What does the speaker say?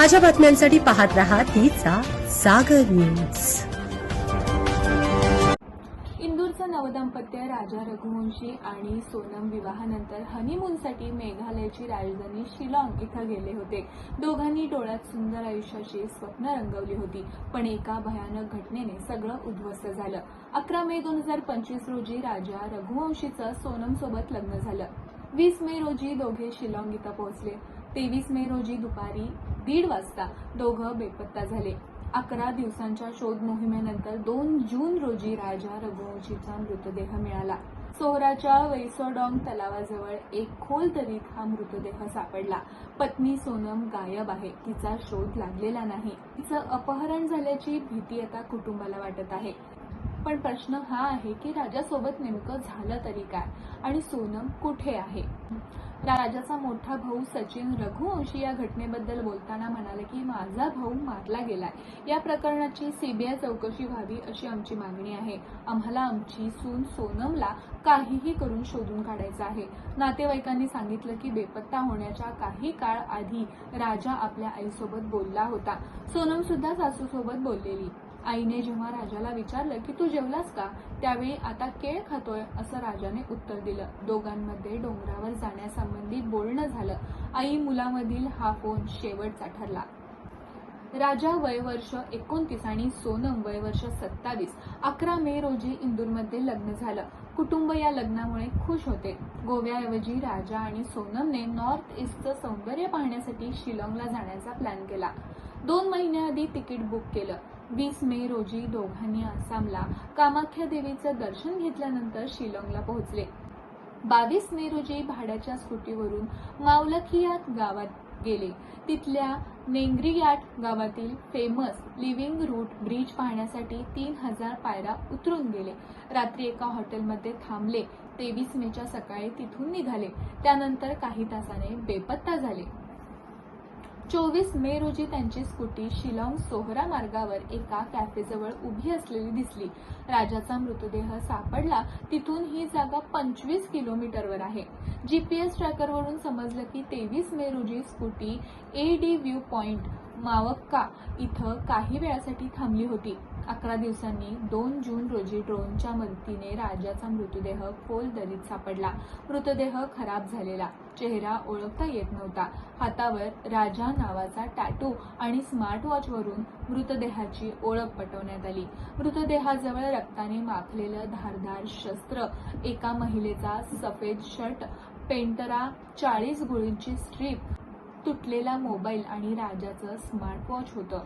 ताज्या बातम्यांसाठी पाहत राहा तिचा सागर न्यूज. इंदूरचं नवदंपत्य राजा रघुवंशी आणि सोनम विवाहानंतर हनीमूनसाठी मेघालयची राजधानी शिलाँग इथं गेले होते. दोघांनी डोळ्यात सुंदर आयुष्याची स्वप्न रंगवली होती पण एका भयानक घटनेने सगळं उद्ध्वस्त झालं. अकरा मे दोन हजार पंचवीस रोजी राजा रघुवंशीचं सोनम सोबत लग्न झालं. वीस मे रोजी दोघे शिलाँग इथं पोहोचले. तेवीस मे रोजी दुपारी दीड वाजता दोघं बेपत्ता झाले. अकरा दिवसांच्या शोध मोहिमेनंतर दोन जून रोजी राजा रघुवंशीचा मृतदेह मिळाला. सोहराच्या वैसोडॉंग तलावाजवळ एक खोल दरीत हा मृतदेह सापडला. पत्नी सोनम गायब आहे. तिचा शोध लागलेला नाही. तिचं अपहरण झाल्याची भीती आता कुटुंबाला वाटत आहे. पण प्रश्न हा आहे की राजासोबत नेमकं झालं तरी काय? आणि सोनम कुठे आहे? राजाचा मोठा भाऊ सचिन रघुवंशी या घटनेबद्दल बोलताना म्हणाले की माझा भाऊ मारला गेलाय. या प्रकरणाची सीबीआय चौकशी व्हावी अशी आमची मागणी आहे. आम्हाला आमची सून सोनमला काहीही करून शोधून काढायचं आहे. नातेवाईकांनी सांगितलं की बेपत्ता होण्याच्या काही काळ आधी राजा आपल्या आईसोबत बोलला होता. सोनम सुद्धा सासूसोबत बोललेली. आईने जेव्हा राजाला विचारलं की तू जेवलास का? त्यावेळी आता केळ खातोय असं राजाने उत्तर दिलं. दोघांमध्ये डोंगरावर जाण्यासंबंधी बोलणं झालं. आई मुलामधील हा फोन शेवटचा ठरला. राजा वय वर्ष एकोणतीस आणि सोनम वय वर्ष सत्तावीस. अकरा मे रोजी इंदूरमध्ये लग्न झालं. कुटुंब या लग्नामुळे खुश होते. गोव्याऐवजी राजा आणि सोनमने नॉर्थ ईस्टचं सौंदर्य पाहण्यासाठी शिलाँगला जाण्याचा प्लॅन केला. दोन महिन्याआधी तिकीट बुक केलं. वीस मे रोजी दोघांनी आसामला कामाख्या देवीचं दर्शन घेतल्यानंतर शिलाँगला पोहोचले. बावीस मे रोजी भाड्याच्या स्कूटीवरून मावलखियात गावात गेले. तिथल्या नेंग्रियाट गावातील फेमस लिव्हिंग रूट ब्रिज पाहण्यासाठी तीन हजार पायऱ्या उतरून गेले. रात्री एका हॉटेलमध्ये थांबले. तेवीस मेच्या सकाळी तिथून निघाले. त्यानंतर काही तासाने बेपत्ता झाले. चोवीस मे रोजी त्यांची स्कूटी शिलाँग सोहरा मार्गावर एका कॅफेजवळ उभी असलेली दिसली. राजाचा मृतदेह सापडला. तिथून ही जागा पंचवीस किलोमीटरवर आहे. जीपीएस ट्रॅकरवरून समजलं की तेवीस मे रोजी scooty A D view point मावक्का इथं काही वेळासाठी थांबली होती. अकरा दिवसांनी दोन जून रोजी ड्रोनच्या मदतीने राजाचा मृतदेह खोल दरीत सापडला. मृतदेह खराब झालेला. चेहरा ओळखता येत नव्हता. हातावर राजा नावाचा टॅटू आणि स्मार्टवॉचवरून मृतदेहाची ओळख पटवण्यात आली. मृतदेहाजवळ रक्ताने माखलेलं धारधार शस्त्र एका महिलेचा सफेद शर्ट पेंटरा चाळीस गुळींची स्ट्रीप तुटलेला मोबाईल आणि राजाचं स्मार्टवॉच होतं.